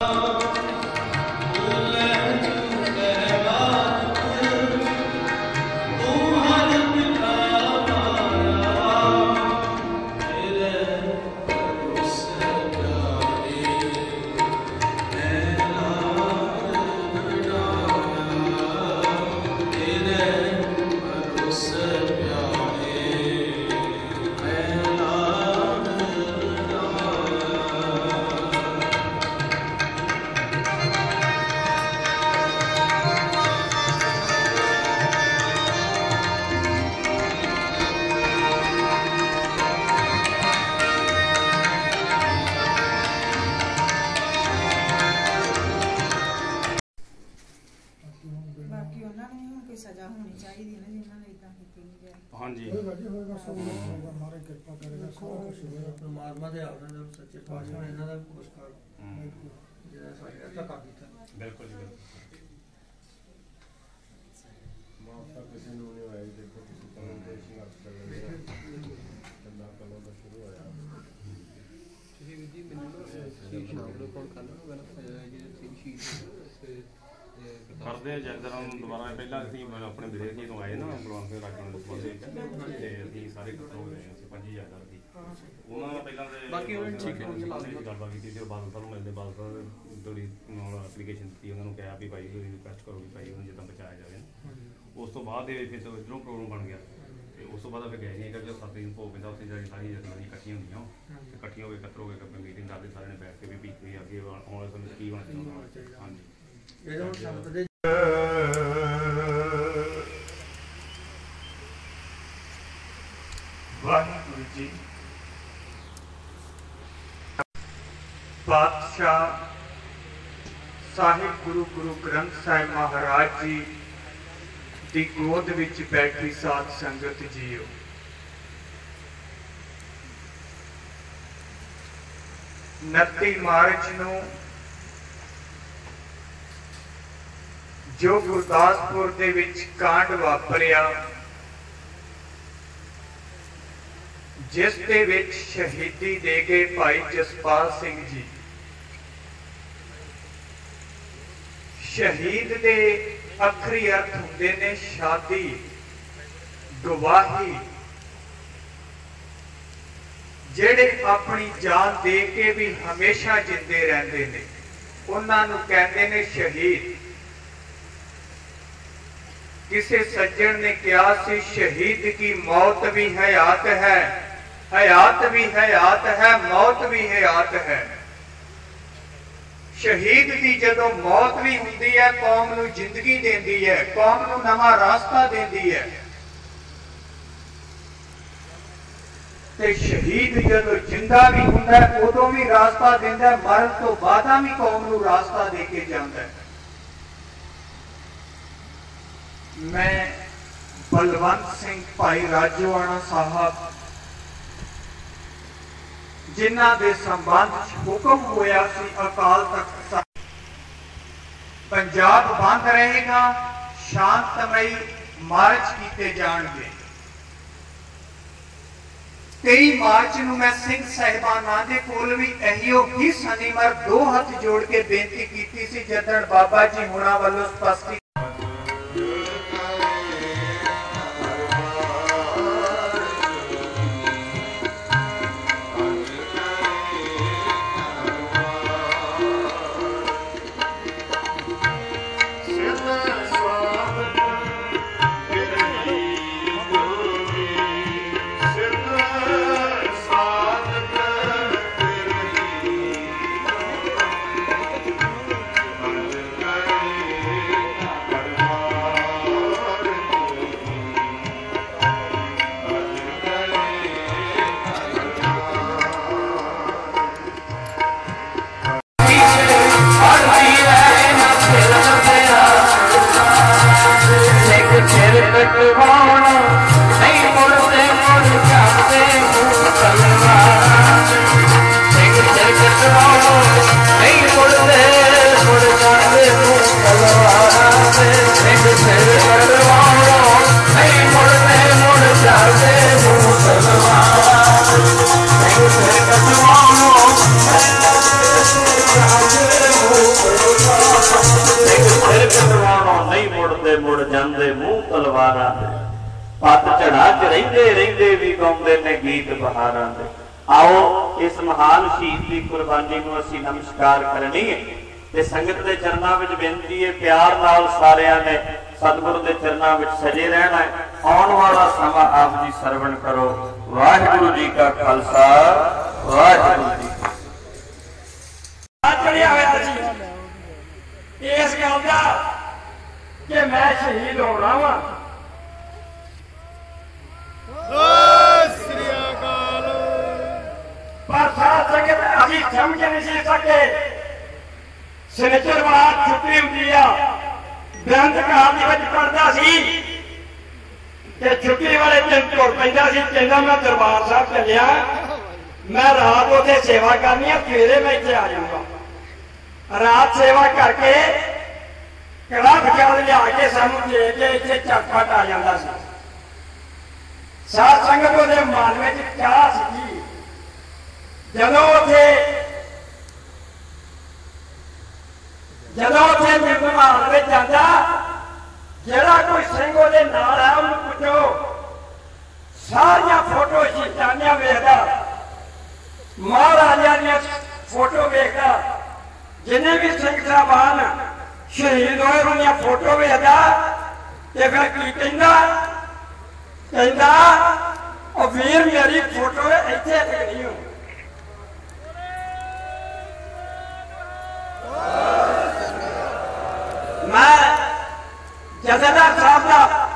ਬਾਕੀ ਹਾਂਜੀ। ਹੋਏਗਾ ਜੀ ਹੋਏਗਾ ਸਭ ਕੁਝ ਹੋਏਗਾ ਮਾਰੇ ਕਿਰਪਾ ਕਰੇਗਾ ਸਾਰਾ ਕੁਝ ਹੋਏਗਾ। ਪਰਮਾਤਮਾ ਦੇ ਆਪ ਨਾਲ ਸੱਚੇ ਪਾਤਸ਼ਾਹ ਨੇ ਇਹਨਾਂ ਦਾ ਕੁਛ ਕਰ ਹਮ, ਜਿਹੜਾ ਸਾਡੇ ਨਾਲ ਧੱਕਾ ਕੀਤਾ। ਬਿਲਕੁਲ ਜੀ ਬਿਲਕੁਲ ਮਾਫਾ ਕਿਸੇ ਨੂੰ ਨਹੀਂ ਹੋਇਆ ਜੀ, ਦੇਖੋ ਤੁਸੀਂ ਕਦੋਂ ਦੇ ਸੰਘਰਸ਼ ਕਰ ਰਹੇ ਹੋ ਕਿੰਨਾ ਕਦੋਂ ਦਾ ਸ਼ੁਰੂ ਹੋਇਆ ਤੁਸੀਂ ਵੀ ਜੀ ਮੈਨੂੰ ਨਾ ਸ਼ੀਸ਼ ਨਾਮ ਨੂੰ ਕਾਲ ਕਰ ਲਓ ਪਹਿਲਾਂ ਜਿਹੜੇ ਸਿੰਘ ਸ਼ੀਸ਼ ਤੇ ਕਰਦੇ ਆ ਜਗਦਰਾਂ ਨੂੰ ਦੁਬਾਰਾ ਪਹਿਲਾਂ ਅਸੀਂ ਆਪਣੇ ਵਿਦੇਸ਼ੀ ਤੋਂ ਆਏ ਨਾ ਬਲਵੰਤ ਸਿੰਘ ਰਾਜਾ ਨੂੰ ਦੇ ਵਿੱਚ ਤੇ ਅਸੀਂ ਸਾਰੇ ਇਕੱਠੇ ਹੋ ਗਏ ਅਸੀਂ ਪੰਜੀ ਹਜ਼ਾਰ ਦੀ ਉਹਨਾਂ ਨਾਲ ਪਹਿਲਾਂ ਤੇ ਬਾਕੀ ਉਹਨਾਂ ਨੇ ਠੀਕ ਹੈ, ਚਲਾ ਨੇ ਗੱਲਬਾਤ ਕੀਤੀ ਤੇ ਉਹ ਬਾਦਲ ਸਾਹਿਬ ਨੂੰ ਮਿਲਦੇ ਬਾਦਲ ਸਾਹਿਬ ਥੋੜੀ ਨਾਲ ਐਪਲੀਕੇਸ਼ਨ ਦਿੱਤੀ ਉਹਨਾਂ ਨੂੰ ਕਿਹਾ ਵੀ ਭਾਈ ਤੁਸੀਂ ਰਿਕੁਐਸਟ ਕਰੋ ਵੀ ਭਾਈ ਉਹਨੂੰ ਜਿੱਦਾਂ ਬਚਾਇਆ ਜਾਵੇ ਉਸ ਤੋਂ ਬਾਅਦ ਦੇ ਵਿੱਚ ਫਿਰ ਤੋਂ ਇਧਰੋਂ ਪ੍ਰੋਗਰਾਮ ਬਣ ਗਿਆ। ਤੇ ਉਸ ਤੋਂ ਬਾਅਦ ਫਿਰ ਗਏ ਨਹੀਂ ਕਿ ਸੱਤ ਦਿਨ ਭੋਗ ਪੈਂਦਾ ਉੱਥੇ ਜਿਹੜੀ ਸਾਰੀ ਜਥੇਬੰਦੀਆਂ ਇਕੱਠੀਆਂ ਹੁੰਦੀਆਂ। ਤੇ ਇਕੱਠੀਆਂ ਹੋ ਕੇ ਇਕੱਤਰ ਹੋ ਕੇ ਆਪਣੀ ਮੀਟਿੰਗ ਕਰਦੇ ਸਾਰਿਆਂ ਨੇ ਬੈਠ ਕੇ ਵੀ ਵੀ ਅੱਗੇ ਆਉਣ ਵਾਲੇ ਸਮੇਂ ਕੀ ਚਾਹੀਦਾ। ਹਾਂਜੀ। ਇਹਦੇ ਸੰਗਤ ਦੇ ਵਾਹਿਗੁਰੂ ਜੀ। ਪਾਤਸ਼ਾਹ ਸਾਹਿਬ ਗੁਰੂ ਗੁਰੂ ਗ੍ਰੰਥ ਸਾਹਿਬ ਮਹਾਰਾਜ ਜੀ ਦੀ ਗੋਦ ਵਿੱਚ ਬੈਠੀ ਸਾਧ ਸੰਗਤ ਜੀਓ। ਨੱਤੀ ਮਾਰਚ ਨੂੰ ਜੋ ਗੁਰਦਾਸਪੁਰ ਦੇ ਵਿੱਚ ਕਾਂਡ ਵਾਪਰਿਆ, ਜਿਸ ਦੇ ਵਿੱਚ ਸ਼ਹੀਦੀ ਦੇ ਗਏ ਭਾਈ ਜਸਪਾਲ ਸਿੰਘ ਜੀ। ਸ਼ਹੀਦ ਦੇ ਅਖਰੀ ਅਰਥ ਹੁੰਦੇ ਨੇ ਸ਼ਾਦੀ, ਗਵਾਹੀ, ਜਿਹੜੇ ਆਪਣੀ ਜਾਨ ਦੇ ਕੇ ਵੀ ਹਮੇਸ਼ਾ ਜਿੰਦੇ ਰਹਿੰਦੇ ਨੇ। ਉਹਨਾਂ ਨੂੰ ਕਹਿੰਦੇ ਨੇ ਸ਼ਹੀਦ। ਕਿਸੇ ਸੱਜਣ ਨੇ ਕਿਹਾ ਸੀ, ਸ਼ਹੀਦ ਕੀ ਮੌਤ ਵੀ ਹਯਾਤ ਹੈ, ਹਯਾਤ ਵੀ ਹਯਾਤ ਹੈ, ਮੌਤ ਵੀ ਹਯਾਤ ਹੈ। ਸ਼ਹੀਦ ਦੀ ਜਦੋਂ ਮੌਤ ਵੀ ਹੁੰਦੀ ਹੈ, ਕੌਮ ਨੂੰ ਜ਼ਿੰਦਗੀ ਦਿੰਦੀ ਹੈ, ਕੌਮ ਨੂੰ ਨਵਾਂ ਰਾਸਤਾ ਦਿੰਦੀ ਹੈ। ਤੇ ਸ਼ਹੀਦ ਜਦੋਂ ਜਿੰਦਾ ਵੀ ਹੁੰਦਾ ਉਦੋਂ ਵੀ ਰਾਸਤਾ ਦਿੰਦਾ ਮਰਨ ਤੋਂ ਬਾਅਦਾਂ ਵੀ ਕੌਮ ਨੂੰ ਰਾਸਤਾ ਦੇ ਕੇ ਜਾਂਦਾ ਹੈ। ਮੈਂ ਬਲਵੰਤ ਸਿੰਘ ਭਾਈ ਰਾਜਵਾਣਾ ਸਾਹਿਬ, ਜਿਨ੍ਹਾਂ ਦੇ ਸੰਬੰਧ ਹੁਕਮ ਹੋਇਆ ਸੀ ਅਕਾਲ ਤਖਤ ਸਾਹਿਬ। ਪੰਜਾਬ ਬੰਦ ਰਹੇਗਾ, ਸ਼ਾਂਤਮਈ ਮਾਰਚ ਕੀਤੇ ਜਾਣਗੇ। 23 ਮਾਰਚ ਨੂੰ ਮੈਂ ਸਿੰਘ ਸਹਿਬਾਨਾਂ ਦੇ ਕੋਲ ਵੀ ਇਹੀਓ ਹੀ ਸ਼ਨੀਵਾਰ ਦੋ ਹੱਥ ਜੋੜ ਕੇ ਬੇਨਤੀ ਕੀਤੀ ਸੀ ਜਦਣ ਬਾਬਾ ਜੀ ਹੁਣਾਂ ਵੱਲੋਂ ਸਪਸ਼ਟੀ सिर कटवाना नहीं मुड़ते मुड़ जाते सिर कटवाना नहीं मुड़ते मुड़ जाते सिर कटवाना नहीं मुड़ते मुड़ जाते सिर कटवाना ਮੁੜ ਮੂੰਹ ਤਲਵਾਰਾਂ ਦੇ ਪੱਤ ਝੜਾ ਚ ਰਹਿੰਦੇ ਰਹਿੰਦੇ ਵੀ ਗਾਉਂਦੇ ਨੇ ਗੀਤ ਬਹਾਰਾਂ ਦੇ ਆਓ, ਇਸ ਮਹਾਨ ਸ਼ਹੀਦ ਦੀ ਕੁਰਬਾਨੀ ਨੂੰ ਅਸੀਂ ਨਮਸਕਾਰ ਕਰਨੀ ਹੈ। ਤੇ ਸੰਗਤ ਦੇ ਚਰਨਾਂ ਵਿੱਚ ਬੇਨਤੀ ਹੈ, ਪਿਆਰ ਨਾਲ ਸਾਰਿਆਂ ਨੇ ਸਤਿਗੁਰੂ ਦੇ ਚਰਨਾਂ ਵਿੱਚ ਸਜੇ ਰਹਿਣਾ ਹੈ। ਆਉਣ ਵਾਲਾ ਸਮਾਂ ਆਪ ਜੀ ਸਰਵਣ ਕਰੋ। ਵਾਹਿਗੁਰੂ ਜੀ ਕਾ ਖਾਲਸਾ, ਵਾਹਿਗੁਰੂ ਜੀ ਕੀ ਚੜਿਆ ਹੋਇਆ ਸੀ ਇਸ ਗੱਲ ਦਾ ਕਿ ਮੈਂ ਸ਼ਹੀਦ ਹੋਣਾ ਵਾਂ ਪਰ ਸਾਧ ਸੰਗਤ ਅਭੀ ਸਮਝ ਨਹੀਂ ਸੀ ਸਕੇ ਸਨਿਚਰਵਾਰ ਛੁੱਟੀ ਹੁੰਦੀ ਆ ਬੇਅੰਤ ਕਾਲ ਦੇ ਵਿੱਚ ਪੜਦਾ ਸੀ ਤੇ ਛੁੱਟੀ ਵਾਲੇ ਦਿਨ ਤੁਰ ਪੈਂਦਾ ਸੀ ਕਹਿੰਦਾ ਮੈਂ ਦਰਬਾਰ ਸਾਹਿਬ ਚੱਲਿਆ ਮੈਂ ਰਾਤ ਉੱਥੇ ਸੇਵਾ ਕਰਨੀ ਆ ਸਵੇਰੇ ਮੈਂ ਇੱਥੇ ਆ ਜਾਊਂਗਾ ਰਾਤ ਸੇਵਾ ਕਰਕੇ ਕੜਾ ਵਿਚਾਰ ਲਿਆ ਕੇ ਸਾਨੂੰ ਦੇ ਕੇ ਇੱਥੇ ਚੱਕਫਟ ਆ ਜਾਂਦਾ ਸੀ। ਸਾਧ ਸੰਗਤ ਉਹਦੇ ਮਨ ਵਿੱਚ ਚਾਹ ਸੀ ਜਦੋਂ ਉੱਥੇ ਜਦੋਂ ਉੱਥੇ ਨਿਰਮਾਣ ਵਿੱਚ ਜਾਂਦਾ, ਜਿਹੜਾ ਕੋਈ ਸਿੰਘ ਉਹਦੇ ਨਾਲ ਆ, ਉਹਨੂੰ ਪੁੱਛੋ, ਸਾਰੀਆਂ ਫੋਟੋ ਸ਼ੀਸ਼ਾਨੀਆਂ ਵੇਖਦਾ। ਮਹਾਰਾਜਾ ਦੀਆਂ ਫੋਟੋ ਵੇਖਦਾ। ਜਿੰਨੇ ਵੀ ਸਿੰਘ ਸਾਹਿਬਾਨ ਸ਼ਹੀਦ ਹੋਏ ਉਹਨਾਂ ਫੋਟੋ ਵੇਖਦਾ ਤੇ ਫਿਰ ਕੀ ਕਹਿੰਦਾ ਕਹਿੰਦਾ ਉਹ ਵੀਰ ਮੇਰੀ ਫੋਟੋ ਇੱਥੇ ਲੱਗਣੀ ਹੋ ਮੈਂ ਜਥੇਦਾਰ ਸਾਹਿਬ ਦਾ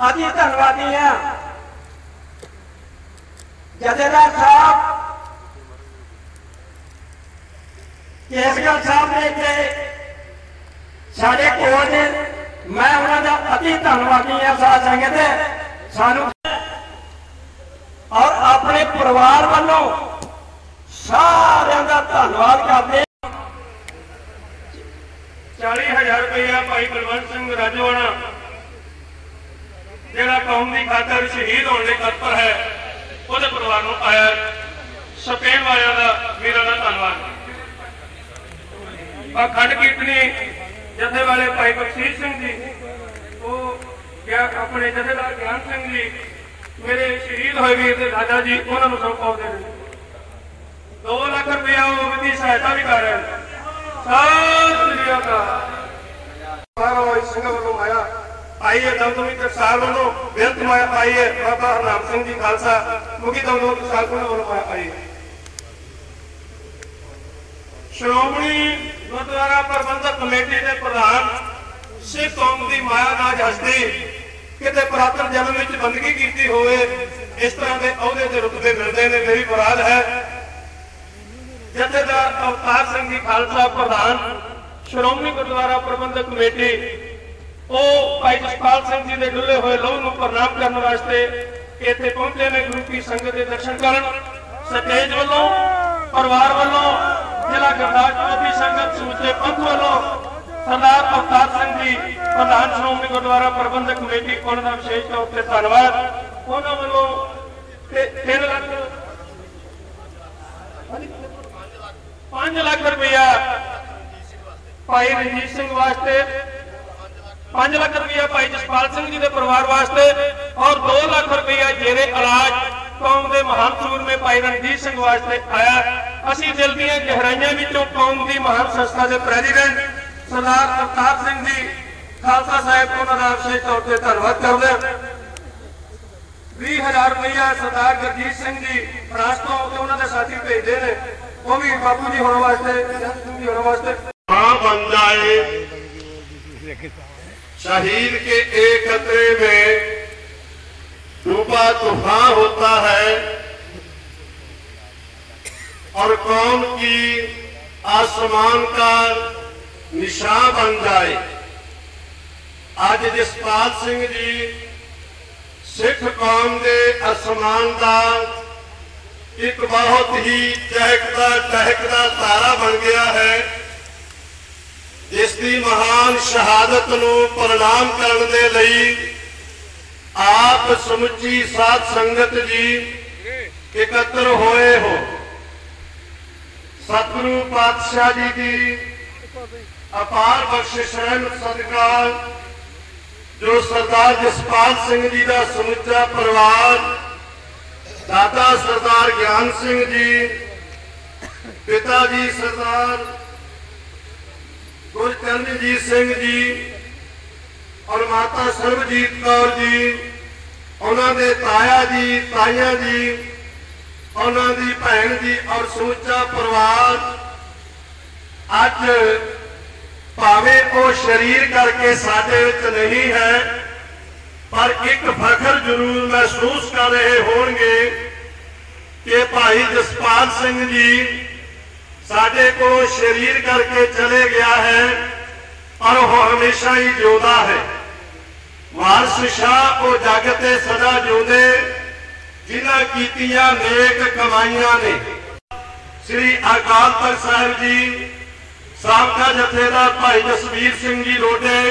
ਆਦੀ ਧੰਨਵਾਦੀ ਹਾਂ ਜਥੇਦਾਰ ਸਾਹਿਬ ਕੇਸਗੜ ਸਾਹਿਬ ਨੇ ਇੱਥੇ ਸਾਡੇ ਕੋਲ ਨੇ। ਮੈਂ ਉਹਨਾਂ ਦਾ ਅਤੀ ਧੰਨਵਾਦੀ ਹਾਂ ਸਾਧ ਸੰਗਤ। ਸਾਨੂੰ ਔਰ ਆਪਣੇ ਪਰਿਵਾਰ ਵੱਲੋਂ ਸਾਰਿਆਂ ਦਾ ਧੰਨਵਾਦ ਕਰਦੇ 40000 ਰੁਪਇਆ ਭਾਈ ਬਲਵੰਤ ਸਿੰਘ ਰਾਜਵਾਨਾ ਜਿਹੜਾ ਕੌਮ ਦੀ ਖਾਤਰ ਸ਼ਹੀਦ ਹੋਣ ਲਈ ਤਤਪਰ ਹੈ, ਉਹਦੇ ਪਰਿਵਾਰ ਨੂੰ ਆਇਆ ਸਪੇਨ ਵਾਲਿਆਂ ਦਾ ਮੇਰਾ ਦਾ ਧੰਨਵਾਦ। ਖੰਡ ਕੀਰਤਨੀ ਜਥੇ ਵਾਲੇ ਭਾਈ ਬਖਸ਼ੀਸ਼ ਸਿੰਘ ਜੀ, ਉਹ ਗਿਆ ਆਪਣੇ ਜਥੇਦਾਰ ਗਿਆਨ ਸਿੰਘ ਜੀ, ਮੇਰੇ ਸ਼ਹੀਦ ਹੋਏ ਵੀਰ ਦੇ ਦਾਦਾ ਜੀ, ਉਹਨਾਂ ਨੂੰ ਸੌਂਪਾਉਂਦੇ ਨੇ। 2 ਲੱਖ ਰੁਪਇਆ ਉਹ ਵਿਧੀ ਸਹਾਇਤਾ ਵੀ ਕਰ ਰਹੇ ਨੇ। ਸਤਿ ਸ੍ਰੀ ਅਕਾਲ ਸਾਰਾ ਇਸ ਸਿੰਘ ਵੱਲੋਂ ਆਇਆ ਆਈਏ ਦਮਦਮੀ ਟਕਸਾਲ ਵੱਲੋਂ ਬੇਅੰਤ ਮਾਇਆ ਆਈਏ ਬਾਬਾ ਹਰਨਾਮ ਸਿੰਘ ਜੀ ਖਾਲਸਾ, ਮੁਖੀ ਦਮਦਮੀ ਟਕਸਾਲ ਵੱਲੋਂ ਆਇਆ ਆਈਏ ਸ਼੍ਰੋਮਣੀ ਗੁਰਦੁਆਰਾ ਪ੍ਰਬੰਧਕ ਕਮੇਟੀ ਦੇ ਪ੍ਰਧਾਨ ਸਿੱਖ ਕੌਮ ਦੀ ਮਾਇਆ ਨਾਜ ਹਸਤੀ ਕਿਤੇ ਪੁਰਾਤਨ ਜਨਮ ਵਿੱਚ ਬੰਦਗੀ ਕੀਤੀ ਹੋਵੇ, ਇਸ ਤਰ੍ਹਾਂ ਦੇ ਅਹੁਦੇ ਤੇ ਰੁਤਬੇ ਮਿਲਦੇ ਨੇ, ਮੇਰੀ ਮੁਰਾਦ ਹੈ। ਜਥੇਦਾਰ ਅਵਤਾਰ ਸਿੰਘ ਜੀ ਖਾਲਸਾ ਪ੍ਰਧਾਨ, ਸ਼੍ਰੋਮਣੀ ਗੁਰਦੁਆਰਾ ਪ੍ਰਬੰਧਕ ਕਮੇਟੀ, ਉਹ ਭਾਈ ਜਸਪਾਲ ਸਿੰਘ ਜੀ ਦੇ ਡੁੱਲੇ ਹੋਏ ਲਹੂ ਨੂੰ ਪ੍ਰਣਾਮ ਕਰਨ ਵਾਸਤੇ ਇੱਥੇ ਪਹੁੰਚੇ ਨੇ, ਗੁਰੂ ਕੀ ਸੰਗਤ ਦੇ ਦਰਸ਼ਨ ਕਰਨ। ਸਟੇਜ ਵੱਲੋਂ, ਪਰਿਵਾਰ ਵੱਲੋਂ ਗੁਰਦਾਸ ਗੁਰਦਾਸਪੁਰ ਸੰਗਤ ਸਮੁੱਚੇ ਪੰਥ ਵੱਲੋਂ ਸਰਦਾਰ ਅਵਤਾਰ ਸਿੰਘ ਜੀ, ਪ੍ਰਧਾਨ ਸ਼੍ਰੋਮਣੀ ਗੁਰਦੁਆਰਾ ਪ੍ਰਬੰਧਕ ਕਮੇਟੀ ਉਹਨਾਂ ਦਾ ਵਿਸ਼ੇਸ਼ ਤੌਰ ਤੇ ਧੰਨਵਾਦ। ਉਹਨਾਂ ਵੱਲੋਂ 3 ਲੱਖ 5 ਲੱਖ ਰੁਪਇਆ ਭਾਈ ਰਣਜੀਤ ਸਿੰਘ ਵਾਸਤੇ 5 ਲੱਖ ਰੁਪਇਆ ਭਾਈ ਜਸਪਾਲ ਸਿੰਘ ਜੀ ਦੇ ਪਰਿਵਾਰ ਵਾਸਤੇ ਔਰ 2 ਲੱਖ ਰੁਪਇਆ ਜੇਰੇ ਇਲਾਜ ਕੌਮ ਦੇ ਮਹਾਨ ਸੂਰਮੇ ਭਾਈ ਰਣਜੀਤ ਸਿੰਘ ਵਾਸਤੇ ਆਇਆ। ਅਸੀਂ ਦਿਲ ਦੀਆਂ ਗਹਿਰਾਈਆਂ ਵਿੱਚੋਂ ਕੌਮ ਦੀ ਮਹਾਨ ਸੰਸਥਾ ਦੇ ਪ੍ਰੈਜ਼ੀਡੈਂਟ ਸਰਦਾਰ ਅਵਤਾਰ ਸਿੰਘ ਜੀ ਖਾਲਸਾ ਸਾਹਿਬ ਉਹਨਾਂ ਦਾ ਵਿਸ਼ੇਸ਼ ਤੌਰ ਤੇ ਧੰਨਵਾਦ ਕਰਦੇ ਹਾਂ 20000 ਰੁਪਇਆ ਸਰਦਾਰ ਗੁਰਜੀਤ ਸਿੰਘ ਜੀ ਫਰਾਂਸ ਤੋਂ ਤੇ ਉਹਨਾਂ ਦੇ ਸਾਥੀ ਭੇਜਦੇ ਨੇ ਉਹ ਵੀ ਬਾਪੂ ਜੀ ਹੋਣ ਵਾਸਤੇ ਜਨ ਸਿੰਘ ਜੀ ਹੋਣ ਵਾਸਤੇ हाँ बन जाए शहीद के एक खतरे में डूबा तूफान होता है और कौम की आसमान का निशान बन जाए आज जसपाल सिंह जी सिख कौम के आसमान का ਇੱਕ ਬਹੁਤ ਹੀ ਚਹਿਕਦਾ ਟਹਿਕਦਾ ਤਾਰਾ ਬਣ ਗਿਆ ਹੈ ਇਸ ਦੀ ਮਹਾਨ ਸ਼ਹਾਦਤ ਨੂੰ ਪ੍ਰਣਾਮ ਕਰਨ ਦੇ ਲਈ ਆਪ ਸਮੁੱਚੀ ਸਾਧ ਸੰਗਤ ਜੀ ਇਕੱਤਰ ਹੋਏ ਹੋ ਸਤਿਗੁਰੂ ਪਾਤਸ਼ਾਹ ਜੀ ਦੀ ਅਪਾਰ ਬਖਸ਼ਿਸ਼ ਰਹਿਮਤ ਸਦਕਾ ਜੋ ਸਰਦਾਰ ਜਸਪਾਲ ਸਿੰਘ ਜੀ ਦਾ ਸਮੁੱਚਾ ਪਰਿਵਾਰ, ਦਾਦਾ ਸਰਦਾਰ ਗਿਆਨ ਸਿੰਘ ਜੀ, ਪਿਤਾ ਜੀ ਸਰਦਾਰ ਗੁਰਚਰਨਜੀਤ ਸਿੰਘ ਜੀ ਔਰ ਮਾਤਾ ਸਰਬਜੀਤ ਕੌਰ ਜੀ, ਉਹਨਾਂ ਦੇ ਤਾਇਆ ਜੀ, ਤਾਈਆਂ ਜੀ ਉਹਨਾਂ ਦੀ ਭੈਣ ਜੀ ਔਰ ਸਮੁੱਚਾ ਪਰਿਵਾਰ ਅੱਜ ਭਾਵੇਂ ਉਹ ਸ਼ਰੀਰ ਕਰਕੇ ਸਾਡੇ ਵਿੱਚ ਨਹੀਂ ਹੈ, ਪਰ ਇੱਕ ਫਖਰ ਜ਼ਰੂਰ ਮਹਿਸੂਸ ਕਰ ਰਹੇ ਹੋਣਗੇ ਕਿ ਭਾਈ ਜਸਪਾਲ ਸਿੰਘ ਜੀ ਸਾਡੇ ਕੋਲ ਸ਼ਰੀਰ ਕਰਕੇ ਚਲੇ ਗਿਆ ਹੈ, ਪਰ ਉਹ ਹਮੇਸ਼ਾ ਹੀ ਜਿਉਂਦਾ ਹੈ। ਵਾਰਿਸ ਸ਼ਾਹ ਉਹ ਜਗ ਤੇ ਸਦਾ ਜਿਉਂਦੇ ਜਿਨ੍ਹਾਂ ਕੀਤੀਆਂ ਨੇਕ ਕਮਾਈਆਂ ਨੇ ਸ੍ਰੀ ਅਕਾਲ ਤਖਤ ਸਾਹਿਬ ਜੀ ਸਾਬਕਾ ਜਥੇਦਾਰ ਭਾਈ ਜਸਵੀਰ ਸਿੰਘ ਜੀ ਰੋਡੇ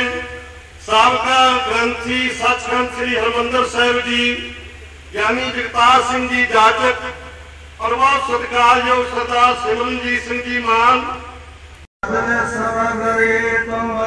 ਸਾਬਕਾ ਗ੍ਰੰਥੀ ਸੱਚਖੰਡ ਸ੍ਰੀ ਹਰਮੰਦਰ ਸਾਹਿਬ ਜੀ ਗਿਆਨੀ ਜਗਤਾਰ ਸਿੰਘ ਜੀ ਜਾਜਕ ਔਰ ਬਹੁਤ ਸਤਿਕਾਰਯੋਗ ਸਰਦਾਰ ਸਿਮਰਨਜੀਤ ਸਿੰਘ ਜੀ ਮਾਨ ਸਵਗਰੇ ਤੁਮ